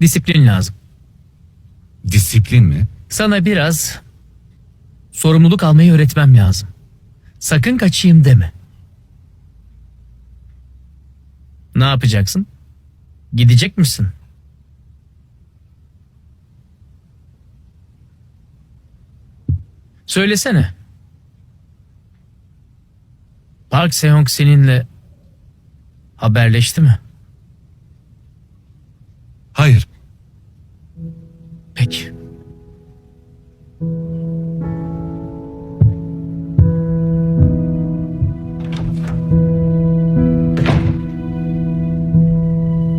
Disiplin lazım. Disiplin mi? Sana biraz sorumluluk almayı öğretmem lazım. Sakın kaçayım deme. Ne yapacaksın? Gidecek misin? Söylesene. Park Seong seninle haberleşti mi? Hayır. Peki.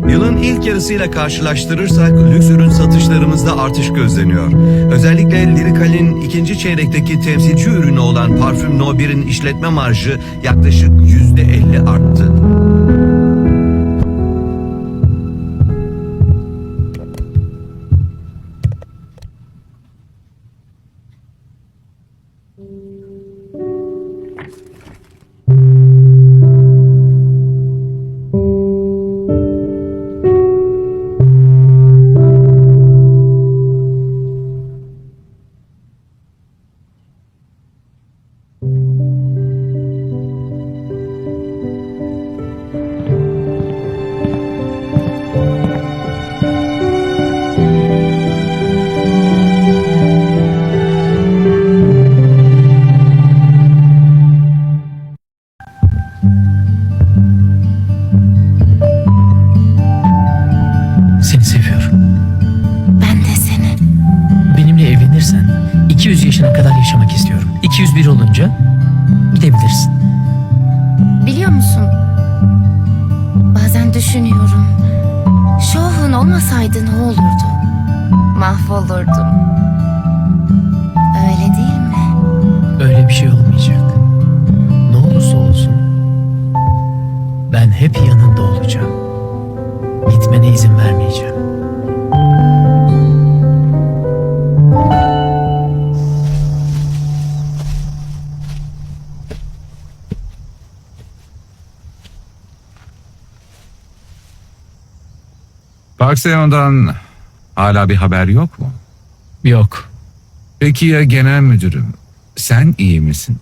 Yılın ilk yarısıyla karşılaştırırsak lüks ürün satışlarımızda artış gözleniyor. Özellikle Lirical'in ikinci çeyrekteki temsilci ürünü olan Parfüm No 1'in işletme marjı yaklaşık %50 arttı. 200 yaşına kadar yaşamak istiyorum. 201 olunca gidebilirsin. Biliyor musun? Bazen düşünüyorum. Şohun olmasaydı ne olurdu? Mahvolurdum. Öyle değil mi? Öyle bir şey olmayacak. Ne olursa olsun ben hep yanında olacağım. Gitmene izin vermeyeceğim. Park Seon'dan hala bir haber yok mu? Yok. Peki ya genel müdürüm? Sen iyi misin?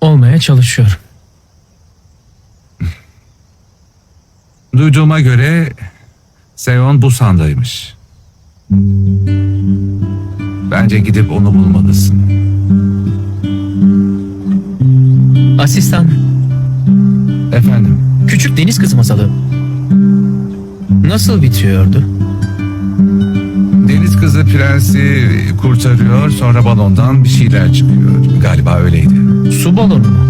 Olmaya çalışıyorum. Duyduğuma göre Seon Busan'daymış. Bence gidip onu bulmalısın. Asistan, Efendim? küçük deniz kızı masalı nasıl bitiyordu? Deniz kızı prensi kurtarıyor sonra balondan bir şeyler çıkıyor. Galiba öyleydi. Su balonu mu?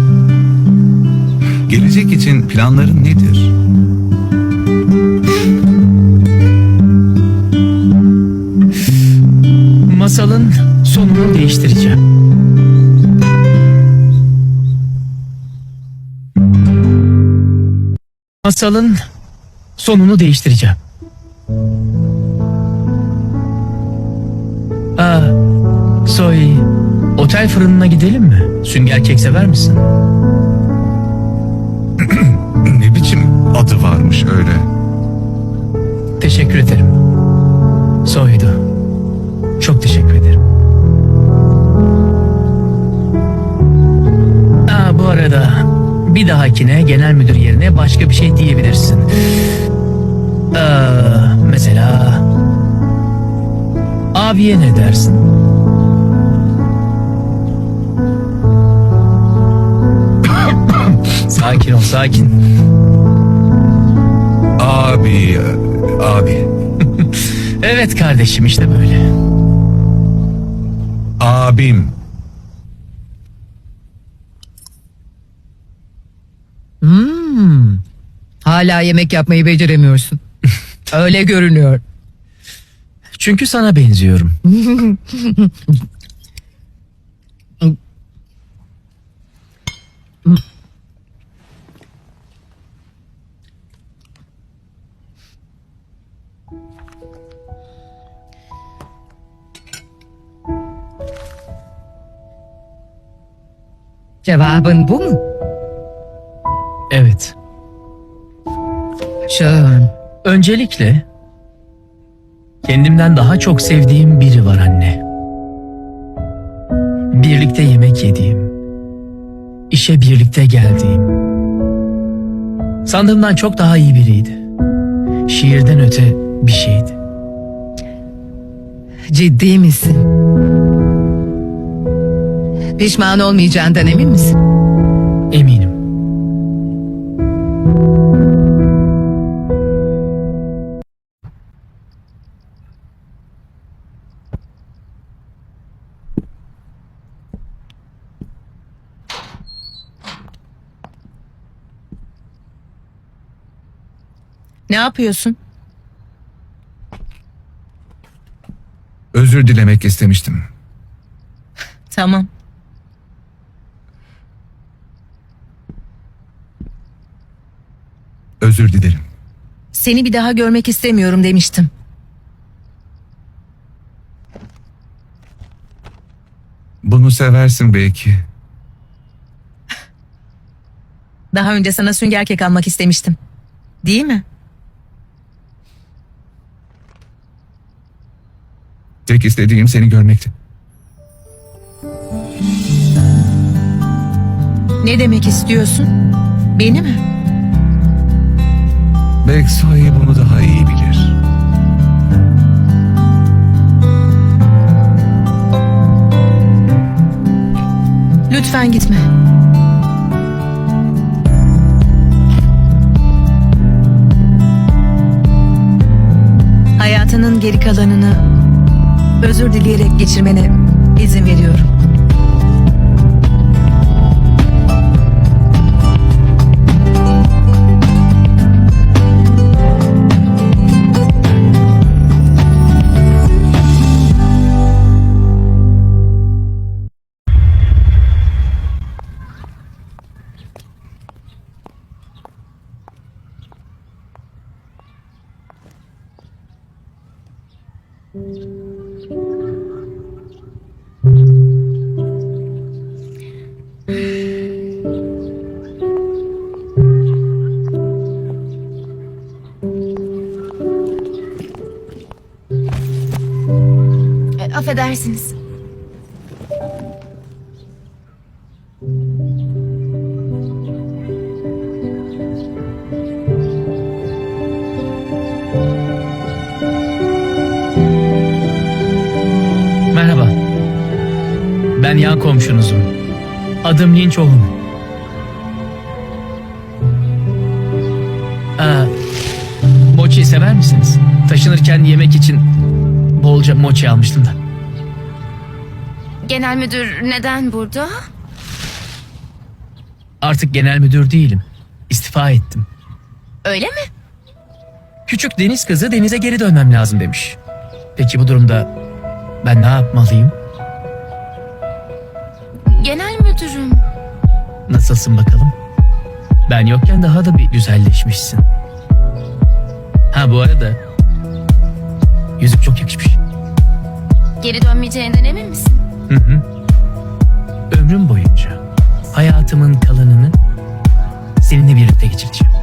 Gelecek için planların nedir? Masalın sonunu değiştireceğim. Masalın sonunu değiştireceğim. Aa, Soy, otel fırınına gidelim mi? Sünger kek sever misin? Ne biçim adı varmış öyle? Teşekkür ederim. Soydu. Çok teşekkür ederim. Aa, bu arada bir dahakine genel müdür yerine başka bir şey diyebilirsin. Aa, mesela abiye ne dersin? sakin ol sakin. Abi, abi, Evet kardeşim işte böyle. abim. Hmm. Hala yemek yapmayı beceremiyorsun. Öyle görünüyor. Çünkü sana benziyorum. Cevabın bu mu? Evet. Şön. Öncelikle kendimden daha çok sevdiğim biri var anne. Birlikte yemek yediğim, işe birlikte geldiğim. Sandığımdan çok daha iyi biriydi. Şiirden öte bir şeydi. Ciddi misin? Pişman olmayacağından emin misin? Eminim. Ne yapıyorsun? Özür dilemek istemiştim. Tamam. Özür dilerim. Seni bir daha görmek istemiyorum demiştim. Bunu seversin belki. Daha önce sana sünger kek almak istemiştim. Değil mi? Tek istediğim seni görmekti. Ne demek istiyorsun? Beni mi? Beksoy bunu daha iyi bilir. Lütfen gitme. Hayatının geri kalanını özür dileyerek geçirmene izin veriyorum. Affedersiniz. Merhaba. Ben yan komşunuzum. Adım Lin Çohun. Aa, mochi sever misiniz? Taşınırken yemek için bolca mochi almıştım da. Genel müdür neden burada? Artık genel müdür değilim. İstifa ettim. Öyle mi? Küçük deniz kızı denize geri dönmem lazım demiş. Peki bu durumda ben ne yapmalıyım? Genel müdürüm. Nasılsın bakalım? Ben yokken daha da bir güzelleşmişsin. Ha bu arada yüzük çok yakışmış. Geri dönmeyeceğinden emin misin? Hı hı. Ömrüm boyunca hayatımın kalanını seninle birlikte geçireceğim.